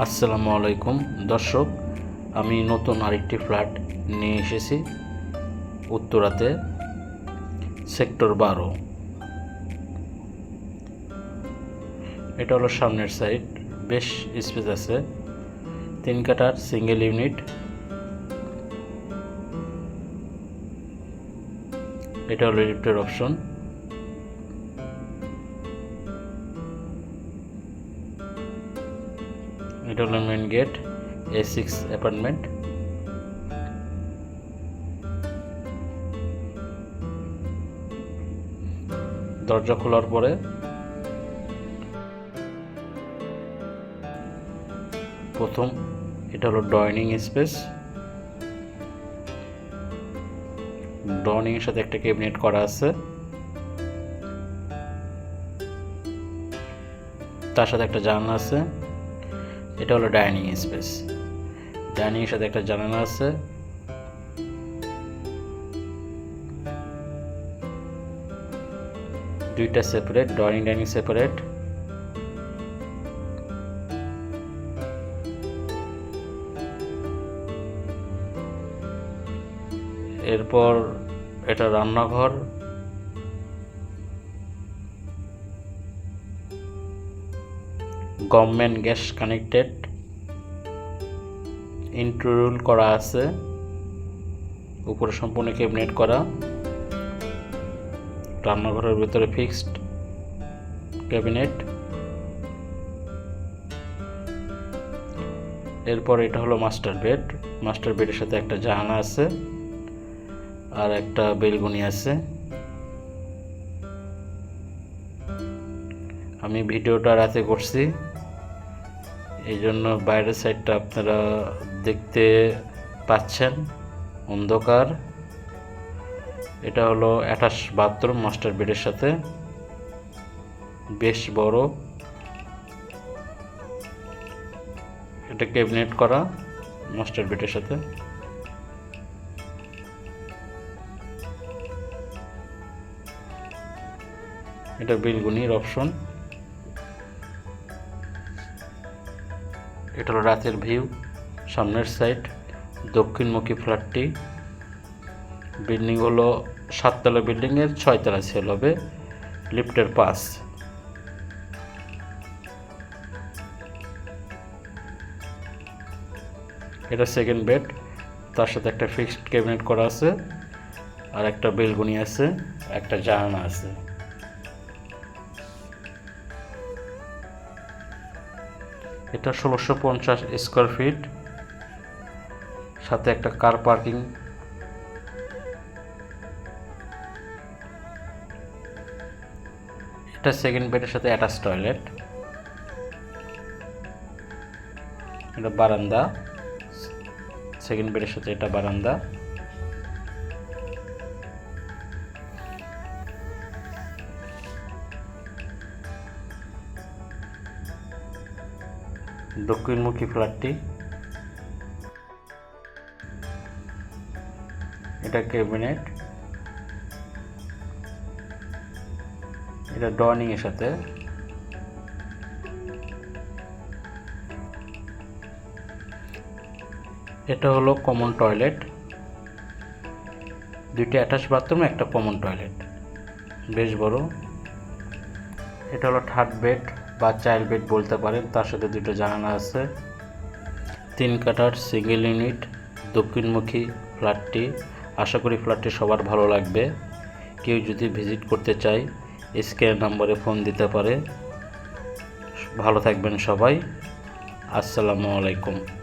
আসসালামু আলাইকুম। দর্শক, আমি নতুন আরেকটি ফ্ল্যাট নিয়ে এসেছি উত্তরাতে, সেক্টর বারো। এটা হলো সামনের সাইড, বেশ স্পেস আছে। তিন কাটার সিঙ্গেল ইউনিট এটা হলো লিফটের অপশন এটা হলো main gate A six apartment দরজা খোলার পরে প্রথম এটা হলো ডাইনিং স্পেস ডাইনিং এর সাথে একটা ক্যাবিনেট করা আছে। তার সাথে একটা জানলা আছে। এটা হলো ডাইনিং স্পেস ডাইনিং এর সাথে একটা জানালা আছে। দুইটা সেপারেট ডাইনিং ডাইনিং সেপারেট এরপর এটা রান্নাঘর। গভর্নমেন্ট গ্যাস কানেক্টেড ইন্টারুল করা আছে। উপরে সম্পূর্ণ ক্যাবিনেট করা। রান্নাঘরের ভিতরে ফিক্সড ক্যাবিনেট। এরপর এটা হলো মাস্টার বেড। মাস্টার বেডের সাথে একটা জাহানা আছে আর একটা বেলগুনি আছে। আমি ভিডিওটা রাতে করছি। এই জন্য বাইরের সাইডটা আপনারা দেখতে পাচ্ছেন, অন্ধকার। এটা হলো অ্যাটাচ বাথরুম মাস্টার বেডের সাথে। বেশ বড়। এটা ক্যাবিনেট করা মাস্টার বেডের সাথে। এটা বিলগুনির অপশন। এটা হলো রাতের ভিউ, সামনের সাইড, দক্ষিণমুখী ফ্ল্যাটটি। বিল্ডিং হলো সাততলা বিল্ডিংয়ের ছয়তলা সেল হবে লিফটের পাস এটা সেকেন্ড বেড তার সাথে একটা ফিক্সড ক্যাবিনেট করা আছে, আর একটা বেলগুনি আছে, একটা জানালা আছে। এটা ষোলোশো পঞ্চাশ স্কোয়ার ফিট। সাথে একটা কার পার্কিং। এটা সেকেন্ড বেডের সাথে অ্যাটাচ টয়লেট এটা বারান্দা। সেকেন্ড বেডের সাথে এটা বারান্দা। দক্ষিণমুখী ফ্ল্যাটটি। এটা ক্যাবিনেট। এটা ডর্নিং এর সাথে। এটা হলো কমন টয়লেট। দুইটি অ্যাটাচ বাথরুম, একটা কমন টয়লেট। বেশ বড়। এটা হলো থার্ড বেড। বা চাইল্ড বেড বলতে পারেন, তার সাথে দুটো জানালা আছে। তিন কাটার সিঙ্গেল ইউনিট দক্ষিণমুখী ফ্ল্যাটটি আশা করি ফ্ল্যাটটি সবার ভালো লাগবে। কেউ যদি ভিজিট করতে চায় স্ক্যান নম্বরে ফোন দিতে পারে। ভালো থাকবেন সবাই। আসসালামু আলাইকুম।